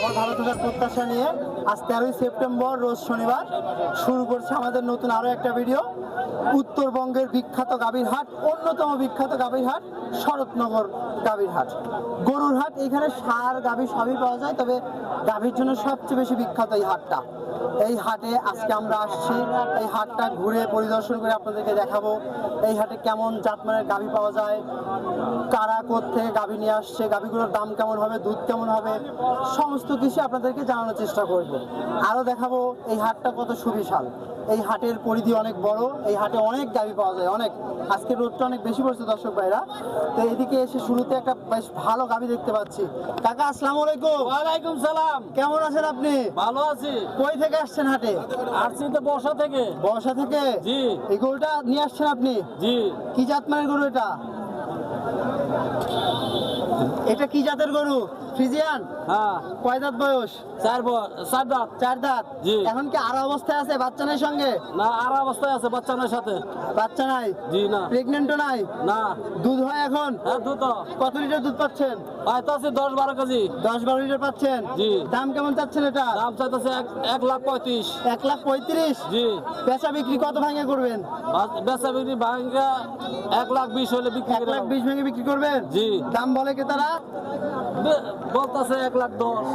সবার ভালো থাকার প্রত্যাশা নিয়ে আজ তেরোই সেপ্টেম্বর, রোজ শনিবার শুরু করছে আমাদের নতুন আরও একটা ভিডিও উত্তরবঙ্গের বিখ্যাত গাভীর হাট অন্যতম বিখ্যাত গাভীর হাট শরৎনগর গাভীর হাট গরুর হাট, এখানে সার, গাভী সবই পাওয়া যায়, তবে গাভীর জন্য সবচেয়ে বেশি বিখ্যাত এই হাটটা। এই হাটে আজকে আমরা আসছি। এই হাটটা ঘুরে পরিদর্শন করে আপনাদেরকে দেখাবো। এই হাটে কেমন জাতমানের গাভী পাওয়া যায়, কারা থেকে গাভী নিয়ে আসছে, গাভীগুলোর দাম কেমন হবে, দুধ কেমন হবে, সমস্ত কিছু আপনাদেরকে জানানোর চেষ্টা করব। আরও দেখাবো এই হাটটা কত সুবিশাল। এই হাটের পরিধি অনেক বড় এই হাটে অনেক গাভী পাওয়া যায় অনেক। আজকে রোদটা অনেক বেশি পড়ছে দর্শক ভাইরা। তো এইদিকে এসে শুরুতে একটা বেশ ভালো গাবি দেখতে পাচ্ছি। কাকা আসসালাম আলাইকুম। ওয়ালাইকুম সালাম। কেমন আছেন আপনি? ভালো আছি। কই থেকে আসছেন হাটে? আসছি তো বর্ষা থেকে। বর্ষা থেকে? জি। এই গরুটা নিয়ে আসছেন আপনি? জি। কি জাত মানের গরু এটা? এটা কি জাতের গরু? ফ্রিজিয়ান হ্যাঁ। কয় দাঁত বয়স? চার চার দাঁত। চার দাঁত? জি। এখন কি আর অবস্থায় আছে বাচ্চা নাই সঙ্গে? না আর অবস্থায় আছে বাচ্চানের সাথে। বাচ্চা নাই? জি না। প্রেগনেন্টও নাই? না। দুধ হয় এখন? হ্যাঁ দুধ কত লিটার দুধ পাচ্ছেন? হয়তো আছে দশ বারো কেজি। দশ বারো লিটার পাচ্ছেন? জি। দাম কেমন চাচ্ছেন এটা? দাম চাইতেছে এক এক লাখ পঁয়ত্রিশ। এক লাখ পঁয়ত্রিশ? জি। পেঁচা বিক্রি কত ভাঙে করবেন? বেচা বিক্রি ভাঙ্গা এক লাখ বিশ হলে বিক্রি এক লাখ। বিশ ভেঙে বিক্রি করবেন? জি। দাম বলে কে তারা? বলতেছে এক লাখ দশ।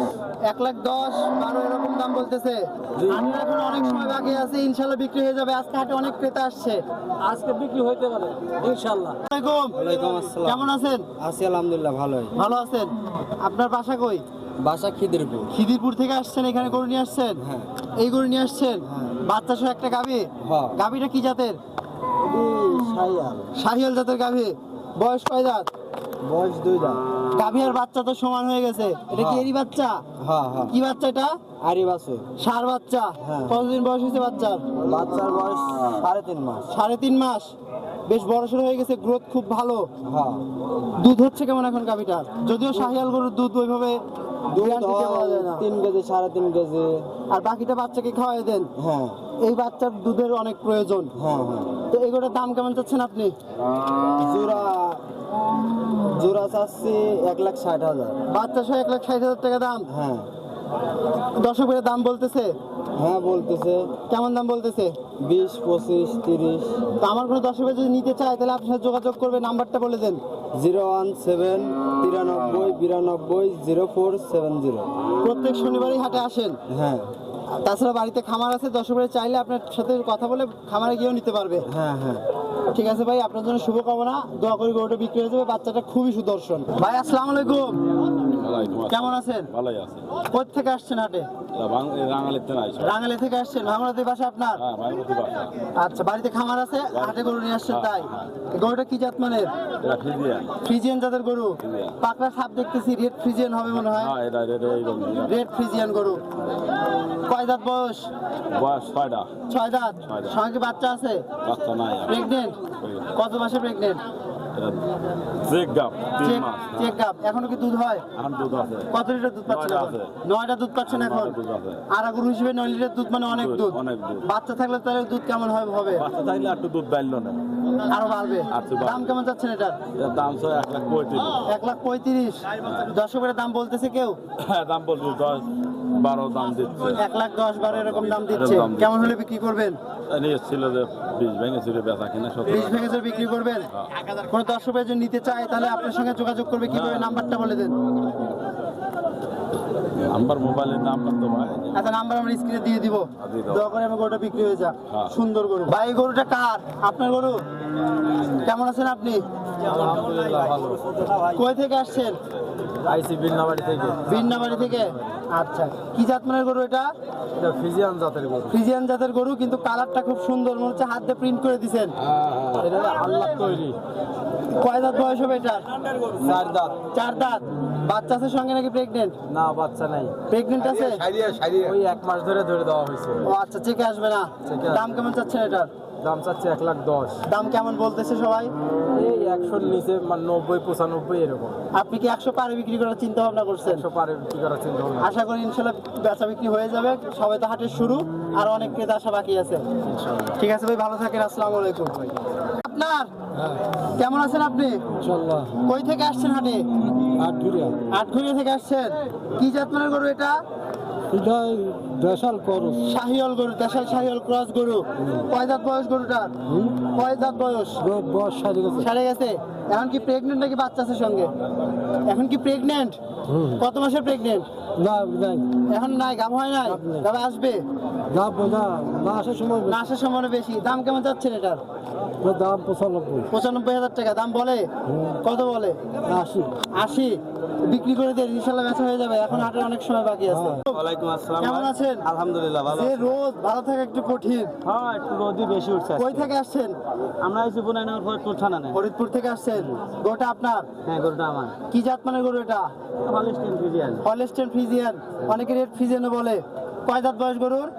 এক লাখ দশ বারো এরকম দাম বলতেছে। আমি এখন অনেক সময় বাকি আছে ইনশাল্লাহ বিক্রি হয়ে যাবে। আজকে হাটে অনেক ক্রেতা আসছে। আজকে বিক্রি হইতে পারে ইনশাল্লাহ। কেমন আছেন? আছি আলহামদুলিল্লাহ ভালোই। ভালো আছেন? আপনার বাসা কই? বাসা খিদিরপুর। খিদিরপুর থেকে আসছেন এখানে গরু নিয়ে আসছেন? হ্যাঁ। এই গরু নিয়ে আসছেন? হ্যাঁ। বাচ্চা সহ একটা গাভী? হ্যাঁ। গাভীটা কি জাতের? শাহিয়াল জাতের গাভী? বয়স কয় দাঁত? বয়স দুই দাঁত। গাভী আর বাচ্চা তো সমান হয়ে গেছে। এটা কি হ্যাঁ। এরই বাচ্চা? হ্যাঁ হ্যাঁ। কি বাচ্চা এটা? আরি বাসু সার বাচ্চা। হ্যাঁ। কতদিন বয়স হয়েছে বাচ্চার? বাচ্চার বয়স সাড়ে তিন মাস। সাড়ে তিন মাস। বেশ বড় সড়ো হয়ে গেছে গ্রোথ খুব ভালো। হ্যাঁ। দুধ হচ্ছে কেমন এখন গাভীটার? যদিও শাহিয়াল গরুর দুধ ওইভাবে দুধ। তিন কেজি সাড়ে তিন কেজি। আর বাকিটা বাচ্চাকে খাওয়াই দেন? হ্যাঁ। এই বাচ্চার দুধের অনেক প্রয়োজন। হ্যাঁ হ্যাঁ। তো এগুলোর দাম কেমন চাচ্ছেন আপনি? জোড়া জোড়া চাচ্ছি এক লাখ ষাট হাজার। বাচ্চা সহ এক লাখ ষাট হাজার টাকা দাম? হ্যাঁ। দর্শকের দাম বলতেছে? হ্যাঁ বলতেছে। কেমন দাম বলতেছে? বিশ পঁচিশ তিরিশ। তো আমার কোনো দর্শক যদি নিতে চায় তাহলে আপনার সাথে যোগাযোগ করবে নাম্বারটা বলে দেন। জিরো ওয়ান সেভেন তিরানব্বই বিরানব্বই জিরো ফোর সেভেন জিরো। প্রত্যেক শনিবারই হাটে আসেন? হ্যাঁ। তাছাড়া বাড়িতে খামার আছে দর্শকের চাইলে আপনার সাথে কথা বলে খামারে গিয়েও নিতে পারবে। হ্যাঁ হ্যাঁ। ঠিক আছে ভাই আপনার জন্য শুভকামনা। দোয়া করি গরুটা বিক্রি হয়ে যাবে বাচ্চাটা খুবই সুদর্শন। ভাই আসসালামু আলাইকুম। কেমন আছেন? ভালোই আছে। কোথা থেকে আসছেন হাটে? রাঙালিতে নাই সব। রাঙালি থেকে আসছেন। ভাঙড়াতে বাসা আপনার? হ্যাঁ আচ্ছা বাড়িতে খামার আছে? হাটে গরু নিয়ে আসছেন তাই? গরুটা কি জাত মানের? ফ্রিজিয়ান জাতের গরু। পাকড়া সাপ দেখতেছি রেড ফ্রিজিয়ান হবে মনে হয়। হ্যাঁ রেড ফ্রিজিয়ান গরু। কয় দাঁত বয়স? বয়স ছয় দাঁত ছয় দাঁত। সঙ্গে বাচ্চা আছে? বাচ্চা নাই। প্রেগনেন্ট কত মাসে প্রেগনেন্ট চেক গাপ তিন চেক মাস চেক গাপ এখনও কি দুধ হয়? এখন দুধ আছে। কত লিটার দুধ পাচ্ছেন এখন? নয়টা দুধ পাচ্ছেন এখন। আর গরু হিসেবে নয় লিটার দুধ মানে অনেক দুধ, অনেক দুধ। বাচ্চা থাকলে তাহলে দুধ কেমন হবে হবে? বাচ্চা থাকলে একটু দুধ বাড়লো না। আরও বাড়বে। আচ্ছা, দাম কেমন যাচ্ছেন এটার? দাম তো এক লাখ পঁয়ত্রিশ। এক লাখ পঁয়ত্রিশ। দর্শকের দাম বলতেছে কেউ? হ্যাঁ দাম বলছি দশ বারো দাম দিচ্ছে। এক লাখ দশ বারো এরকম দাম দিচ্ছে। কেমন হলে বিক্রি করবেন? নিয়ে ছিল যে বীজ ভেঙে ছিল বেচা কিনা সব। বিশ ভেঙে যদি বিক্রি করবেন? কোন দর্শক ভাই যদি নিতে চায় তাহলে আপনার সঙ্গে যোগাযোগ করবে কীভাবে? নাম্বারটা বলে দেন। আমার মোবাইলের নামটা তো ভাই। আচ্ছা নাম্বার আমরা স্ক্রিনে দিয়ে দিব। দিয়ে দাও। দোয়া করে আমার গরুটা বিক্রি হয়ে যাক। হ্যাঁ। সুন্দর গরু। ভাই গরুটা কার? আপনার গরু? কেমন আছেন আপনি? আলহামদুলিল্লাহ ভালো। কই থেকে আসছেন? আইসি বিলনাবাড়ি থেকে। বিন্নাবাড়ি থেকে? আচ্ছা কি জাত মানের গরু এটা? এটা ফিজিয়ান জাতের গরু। ফ্রিজিয়ান জাতের গরু কিন্তু কালারটা খুব সুন্দর মনে হচ্ছে হাত দিয়ে প্রিন্ট করে দিছেন। এটা আল্লাহ তৈরি। কয় দাঁত বয়স হবে এটা চার দাঁত। চার দাঁত। বাচ্চা আছে সঙ্গে নাকি প্রেগনেন্ট না বাচ্চা নাই। প্রেগনেন্ট আছে? ওই এক মাস ধরে ধরে দেওয়া হয়েছে। ও আচ্ছা চেকে আসবে না। দাম কেমন চাচ্ছেন এটার? দাম চাচ্ছে এক লাখ দশ। দাম কেমন বলতেছে সবাই? এই একশোর নিচে মানে নব্বই পঁচানব্বই এরকম। আপনি কি একশো পারে বিক্রি করার চিন্তা ভাবনা করছেন? একশো পারে বিক্রি করার চিন্তা ভাবনা আশা করি ইনশাল্লাহ বেচা বিক্রি হয়ে যাবে। সবাই তো হাটের শুরু আর অনেক ক্রেতা আসা বাকি আছে। ঠিক আছে ভাই ভালো থাকেন আসসালামু আলাইকুম। আপনার? আপনার কেমন আছেন আপনি? কই থেকে আসছেন হাটে? আট ঘুরিয়া আটঘরিয়া থেকে আসছেন? কি জাত মানের গরু এটা? এটা দেশাল করস শাহিওল গরু দেশাল শাহিওল ক্রস গরু। কয় দাঁত বয়স গরুটার? কয় দাঁত বয়স? বয়স গেছে। এখন কি প্রেগনেন্ট নাকি বাচ্চা আছে সঙ্গে? এখন কি প্রেগনেন্ট। কত মাসের প্রেগনেন্ট না নাই। এখন নাই গাম হয় নাই? তবে আসবে? না আসার সময় না আসার সময় বেশি। দাম কেমন যাচ্ছেন এটার? দাম পঁচানব্বই। পঁচানব্বই হাজার টাকা। দাম বলে? কত বলে? আশি। আশি। বিক্রি করে দেন ইনশাল্লাহ বেচা হয়ে যাবে। এখন হাটের অনেক সময় বাকি আছে। ওয়ালাইকুম আসসালাম কেমন আছেন? আলহামদুলিল্লাহ ভালো যে রোদ ভালো থাকা একটু কঠিন। হ্যাঁ একটু রোদই বেশি উঠছে কই থেকে আসছেন? আমরা এসে বুনাইনার ফরিদপুর থানা নেই। ফরিদপুর থেকে আসছেন। গোটা আপনার? হ্যাঁ আমার। কি জাত মানে গরু এটা? হলিস্টিন ফিজিয়ান হলস্টেন ফ্রিজিয়ান অনেকে রেড ফ্রিজিয়ানও বলে। কয় দাঁত বয়স গরুর?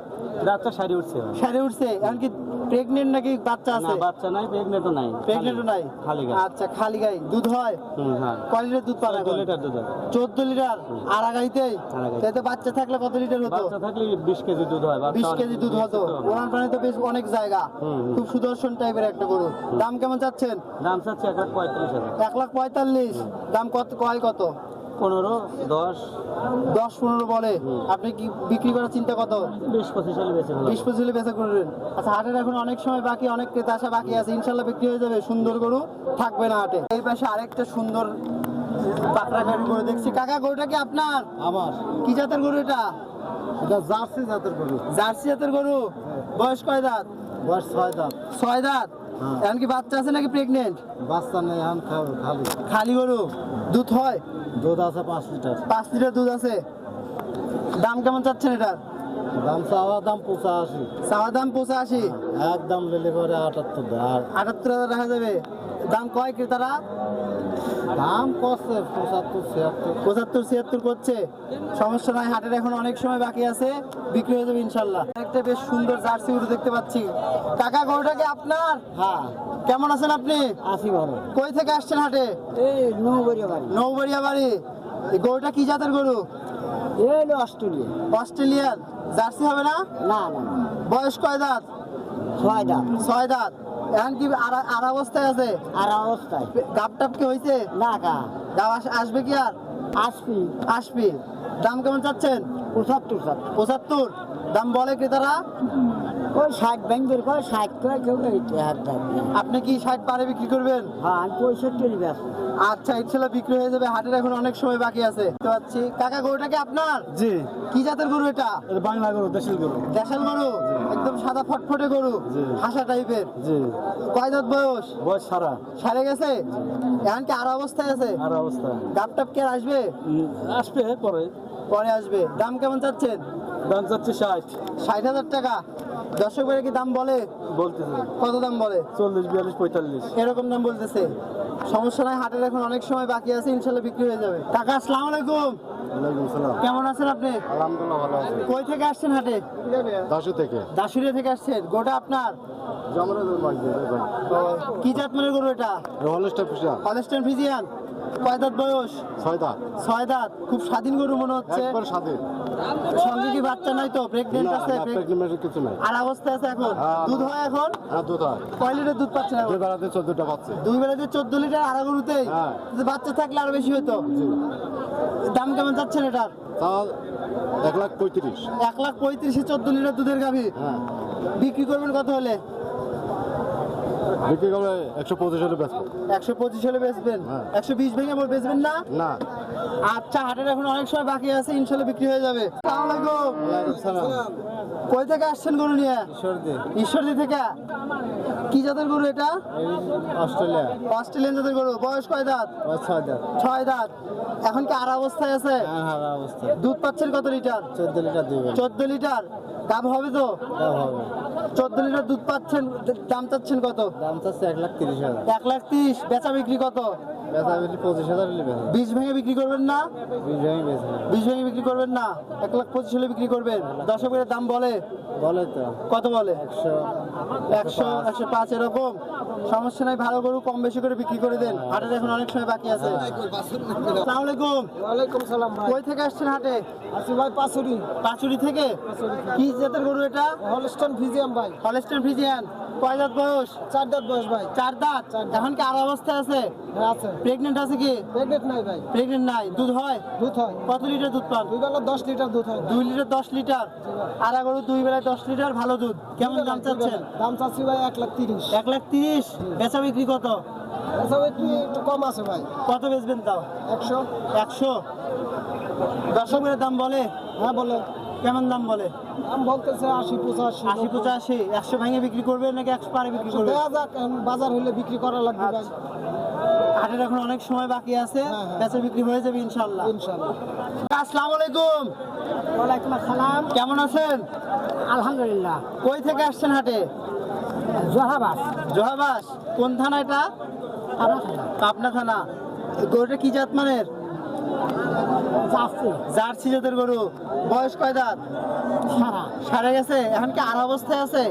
তো সারি উঠছে। সারি উঠছে। এখন কি প্রেগনেন্ট নাকি বাচ্চা না আছে বাচ্চা নাই প্রেগনেন্টও নাই প্রেগনেন্টও নাই? খালি গাই। আচ্ছা খালি গাই। দুধ হয়? হ্যাঁ। কয় লিটার দুধ দু এখন? লিটার দুধ হয়। চোদ্দ লিটার? আড়াগাইতেই আড়াগাই। তাই তো বাচ্চা থাকলে কত লিটার হতো? বাচ্চা থাকলে বিশ কেজি দুধ হয় বাচ্চা বিশ অনেক কেজি দুধ হতো। ওনার পানি তো বেশ অনেক জায়গা। খুব সুদর্শন টাইপের একটা গরু। দাম কেমন চাচ্ছেন? দাম চাচ্ছে এক লাখ পঁয়তাল্লিশ হাজার। এক লাখ পঁয়তাল্লিশ। দাম কত কয় কত? পনেরো দশ। দশ পনেরো বলে। আপনি কি বিক্রি করার চিন্তা কত? বিশ পঁচিশ হলে ভালো বিশ পঁচিশ হলে বেচা করবেন আচ্ছা হাটের এখন অনেক সময় বাকি অনেক ক্রেতা আসা বাকি আছে। ইনশাল্লাহ বিক্রি হয়ে যাবে। সুন্দর গরু থাকবে না হাটে। এই পাশে আরেকটা সুন্দর পাকড়া গাড়ি গরু দেখছি। কাকা গরুটা কি আপনার? আমার। কি জাতের গরু এটা? এটা জার্সি জাতের গরু। জার্সি জাতের গরু? বয়স কয় দাঁত? বয়স ছয় দাম ছয় দাঁত? হ্যাঁ। এখন কি বাচ্চা আছে নাকি প্রেগনেন্ট বাচ্চা নেই এখন খালি। খালি গরু? দুধ হয়? দুধ আছে পাঁচ লিটার। পাঁচ লিটার দুধ আছে? দাম কেমন চাচ্ছেন এটার দাম চাওয়া দাম পঁচাশি। চাওয়া দাম পঁচাশি? একদম লেলে করে আটাত্তর আর আটাত্তর হাজার রাখা যাবে। দাম কয় ক্রেতারা? দাম করছে পঁচাত্তর ছিয়াত্তর। পঁচাত্তর ছিয়াত্তর করছে। সমস্যা নাই হাটের এখন অনেক সময় বাকি আছে। বিক্রি হয়ে যাবে ইনশাল্লাহ। একটা বেশ সুন্দর জার্সি দেখতে পাচ্ছি। কাকা গরুটা কি আপনার? হ্যাঁ। কেমন আছেন আপনি? আশি ভালো। কই থেকে আসছেন হাটে? এই নৌবাড়িয়া বাড়ি। বাড়ি। এই গরুটা কি জাতের গরু? এই অস্ট্রেলিয়া অস্ট্রেলিয়ান। জার্সি হবে না? না না বয়স কয় দাঁত? ছয় দাম ছয় দাঁত। এখন কি আর- অবস্থায় আছে? আর অবস্থায়। গাপ টাপ কি হয়েছে না গা। গাপ আসবে কি আর? আসবি। আসবি। দাম কেমন চাচ্ছেন? পঁচাত্তর পঁচাত্তর। দাম বলে ক্রেতারা? ওই ষাট ব্যাংকের করে ষাট করে কেউ হাত আপনি কি ষাট পারে বিক্রি করবেন? হ্যাঁ আমি পঁয়ষট্টি নিবে আচ্ছা ইনশাল্লাহ বিক্রি হয়ে যাবে হাটের এখন অনেক সময় বাকি আছে। দেখতে পাচ্ছি কাকা গরুটা কি আপনার? জি। কি জাতের গরু এটা? এটা বাংলা গরু দেশের গরু। দেশাল গরু? একদম সাদা ফটফটে গরু হাসা টাইপের। জি। কয় দাঁত বয়স? বয়স সারা। সারে গেছে? এখন কি আর অবস্থায় আছে? আর অবস্থা। গাপ টাপ কে আর আসবে? আসবে পরে। পরে আসবে। দাম কেমন চাচ্ছেন? দাম যাচ্ছে ষাট। ষাট হাজার টাকা। দর্শক বেড়ে কি দাম বলে? বলতেছে। কত দাম বলে? চল্লিশ বিয়াল্লিশ পঁয়তাল্লিশ। এরকম দাম বলতেছে। সমস্যা নাই হাটের এখন অনেক সময় বাকি আছে ইনশাল্লাহ বিক্রি হয়ে যাবে। কাকা আসসালামু আলাইকুম। কেমন আছেন আপনি? আলহামদুলিল্লাহ ভালো আছে। কই থেকে আসছেন হাটে? দাসু থেকে। দাসুরিয়া থেকে আসছেন। গোটা আপনার? কি জাত মানের গরু এটা? রহলেশটা পিসা হলস্টেন ফিজিয়ান। কয় দাঁত বয়স? ছয় দাঁত। ছয় দাঁত। খুব স্বাধীন গরু মনে হচ্ছে। একবার সাথে সঙ্গে কি বাচ্চা নাই তো আছে কিছু নাই। আর অবস্থায় আছে এখন? হ্যাঁ, দুধ হয় এখন? আর দুধ হয়। কয় লিটার দুধ পাচ্ছেন এখন? দুই বেড়াতে চোদ্দটা পাচ্ছে। দুই বেলাতে চোদ্দ লিটার আড়া গরুতেই? হ্যাঁ। বাচ্চা থাকলে আরও বেশি হতো দাম কেমন যাচ্ছেন এটার? তাও এক লাখ পঁয়ত্রিশ। এক লাখ পঁয়ত্রিশে চোদ্দ লিটার দুধের গাভী। হ্যাঁ। বিক্রি করবেন কত হলে? বিক্রি করলে একশো পঁচিশ হলে ব্যস্ত একশো পঁচিশ হলে বেচবেন হ্যাঁ। একশো বিশ ভেঙে বল বেচবেন না? না। আচ্ছা হাটের এখন অনেক সময় বাকি আছে ইনশাল্লাহ বিক্রি হয়ে যাবে। কই থেকে আসছেন গরু নিয়ে? ঈশ্বরদী। থেকে? কি জাতের গরু এটা? অস্ট্রেলিয়া। অস্ট্রেলিয়ান জাতের গরু। বয়স কয় দাঁত? ছয় দাঁত। ছয় দাঁত। এখন কি আর অবস্থায় আছে? অবস্থা। দুধ পাচ্ছেন কত লিটার? চোদ্দ লিটার চোদ্দ লিটার। দাম হবে তো? হবে। চোদ্দ লিটার দুধ পাচ্ছেন দাম চাচ্ছেন কত? দাম চাচ্ছে এক লাখ তিরিশ হাজার। এক লাখ তিরিশ বেচা বিক্রি কত? বেচা বিক্রি পঁচিশ হাজার হলে বেচা। বিশ ভেঙে বিক্রি করবেন না? বিশ ভেঙে বেচা। বিশ ভেঙে বিক্রি করবেন না? এক লাখ পঁচিশ হলে বিক্রি করবেন। দশকের দাম বলে? বলে তো। কত বলে? একশো একশো একশো পাঁচ। এরকম। সমস্যা নাই ভালো গরু কম বেশি করে বিক্রি করে দেন। হাটের এখন অনেক সময় বাকি আছে। আসসালামু। আলাইকুম ওয়ালাইকুম সালাম কই থেকে আসছেন হাটে? আসি ভাই পাঁচুরি। পাঁচুরি থেকে? কি জাতের গরু এটা? হলস্টন ফিজিয়াম ভাই। হলস্টেন ফ্রিজিয়ান কয় দাঁত বয়স? চার দাঁত বয়স ভাই। চার দাঁত এখন কি আর অবস্থায় আছে? আছে। প্রেগনেন্ট আছে কি? প্রেগনেন্ট নাই ভাই। প্রেগনেন্ট নাই। দুধ হয়? দুধ হয়। কত লিটার দুধ পান? দুই বেলা দশ লিটার দুধ হয় দুই লিটার দশ লিটার? আর গরু দুই বেলায় দশ লিটার? ভালো দুধ। কেমন দাম চাচ্ছেন? দাম চাচ্ছি ভাই এক লাখ তিরিশ। এক লাখ তিরিশ? বেচা বিক্রি কত? এসব একটু একটু কম আছে ভাই। কত বেচবেন তাও? একশো। একশো? দর্শকের দাম বলে? হ্যাঁ বলে কেমন দাম বলে? দাম বলতেছে আশি পঁচাশি আশি পঁচাশি একশো ভেঙে বিক্রি করবে নাকি একশো পারে বিক্রি করবে? যাক বাজার হলে বিক্রি করা লাগবে ভাই। হাটের এখন অনেক সময় বাকি আছে হ্যাঁ, হ্যাঁ। বেচা বিক্রি হয়ে যাবে ইনশাল্লাহ ইনশাল্লাহ আসসালামু আলাইকুম। ওয়ালাইকুম আসসালাম। কেমন আছেন? আলহামদুলিল্লাহ। কই থেকে আসছেন হাটে? জহাবাস। জহাবাস কোন থানা এটা? পাবনা থানা। গরুটা কি জাত মানের? জার্সি জাতের গরু। বয়স কয় দাঁত? সারা। সারে গেছে? এখন কি আর অবস্থায় আছে?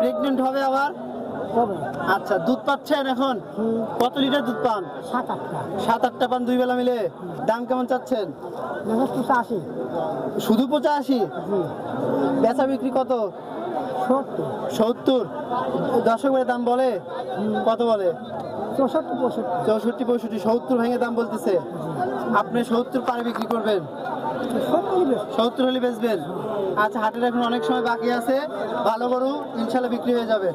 প্রেগনেন্ট হবে আবার? আচ্ছা দুধ পাচ্ছেন এখন? কত লিটার দুধ পান? সাত আটটা। পান দুই বেলা মিলে? দাম কেমন চাচ্ছেন? পঁচাশি। শুধু পঁচাশি? বেচা বিক্রি কত? সত্তর। দর্শকের দাম বলে? কত বলে? চৌষট্টি পঁয়ষট্টি। চৌষট্টি পঁয়ষট্টি সত্তর ভেঙে দাম বলতেছে। আপনি সত্তর পারে বিক্রি করবেন? সত্তর সত্তর হলে বেচবেন। আচ্ছা হাটের এখন অনেক সময় বাকি আছে। ভালো গরু ইনশাল্লাহ বিক্রি হয়ে যাবে।